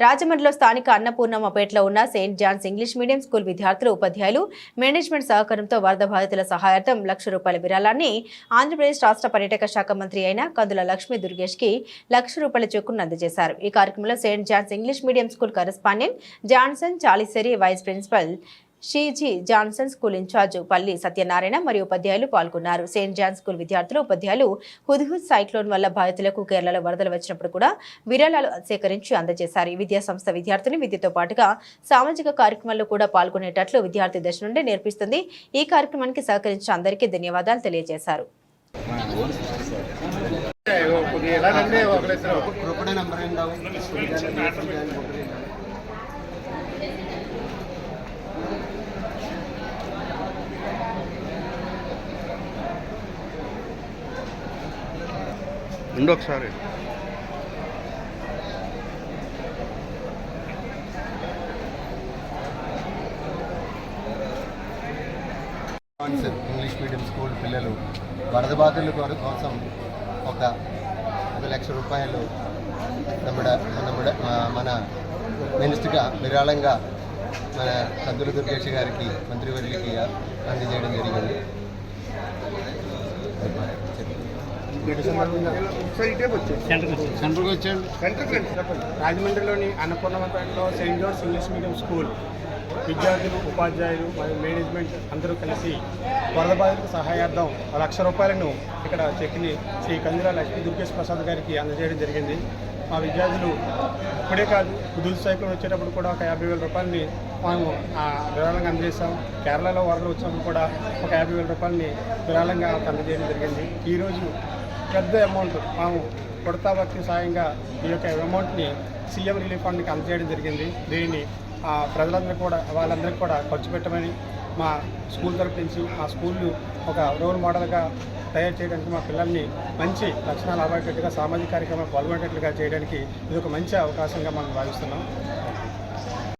రాజమండ్రిలో స్థానిక అన్నపూర్ణమ్మపేటలో ఉన్న Saint John's English medium school విద్యార్థులు ఉపాధ్యాయులు మేనేజ్మెంట్ సహకారంతో వరద బాధితుల సహాయార్థం లక్ష రూపాయల విరాళాన్ని ఆంధ్రప్రదేశ్ రాష్ట్ర పర్యాటక శాఖ మంత్రి అయిన కందుల లక్ష్మీ దుర్గేష్కి లక్ష రూపాయల చెక్కును అందజేశారు. ఈ కార్యక్రమంలో Saint John's English medium school correspondent Johnson Chaliseri vice principal Sheeji Johnson school in charge Palli Satyanarayana మరియు ఉపాధ్యాయులు పాల్గొన్నారు. సెయింట్ జాన్ స్కూల్ విద్యార్థులు ఉపాధ్యాయులు హుద్హుద్ సైక్లోన్ వల్ల బాధితులకు కేరళలో వరదలు వచ్చినప్పుడు కూడా విరాళాలు సేకరించి అందజేశారు. విద్యా సంస్థ విద్యార్థులు విద్యతో పాటుగా సామాజిక కార్యక్రమాల్లో కూడా పాల్గొనేటట్లు విద్యార్థి దశ నుండి నేర్పిస్తుంది. ఈ కార్యక్రమానికి సహకరించిన అందరికీ ధన్యవాదాలు తెలియజేశారు. ఒకటే ఉండు ఒకసారి. ఇంగ్లీష్ మీడియం స్కూల్ పిల్లలు వరద బాధితుల కోసం ఒక ఒక లక్ష రూపాయలు నమ్మడ మన మినిస్టర్గా విరాళంగా మన కందుల దుర్గేష్ గారికి మంత్రివర్యులకి అందజేయడం జరిగింది. సెంటర్కి వచ్చాడు రాజమండ్రిలోని Saint John's English medium school విద్యార్థులు ఉపాధ్యాయులు మరియు మేనేజ్మెంట్ అందరూ కలిసి వరద బాధితులకు సహాయార్థం లక్ష రూపాయలను ఇక్కడ చెక్ని శ్రీ కందిరా లక్ష్మీ దుర్గేష్ ప్రసాద్ గారికి అందజేయడం జరిగింది. మా విద్యార్థులు ఇప్పుడే కాదు కుదుల్ సైకిల్ వచ్చేటప్పుడు కూడా ఒక యాభై వేల రూపాయలని మేము ఆ విరాళంగా అందజేసాం కేరళలో వరదలు వచ్చినప్పుడు కూడా ఒక యాభై వేల రూపాయలని విరాళంగా అందజేయడం జరిగింది. ఈరోజు పెద్ద అమౌంట్ మేము కొడతా భక్తి సాయంగా ఈ యొక్క అమౌంట్ని సీఎం రిలీఫ్ ఫండ్కి అందజేయడం జరిగింది. దీనిని ఆ, ప్రజలందరూ కూడా వాళ్ళందరికీ కూడా ఖర్చు పెట్టమని మా స్కూల్ తరపు నుంచి మా స్కూల్ను ఒక రోల్ మోడల్గా తయారు చేయడానికి మా పిల్లల్ని మంచి లక్షణాలు అవ్వేటట్టుగా సామాజిక కార్యక్రమాలు పాల్గొనేటట్లుగా చేయడానికి ఇది ఒక మంచి అవకాశంగా మనం భావిస్తున్నాం.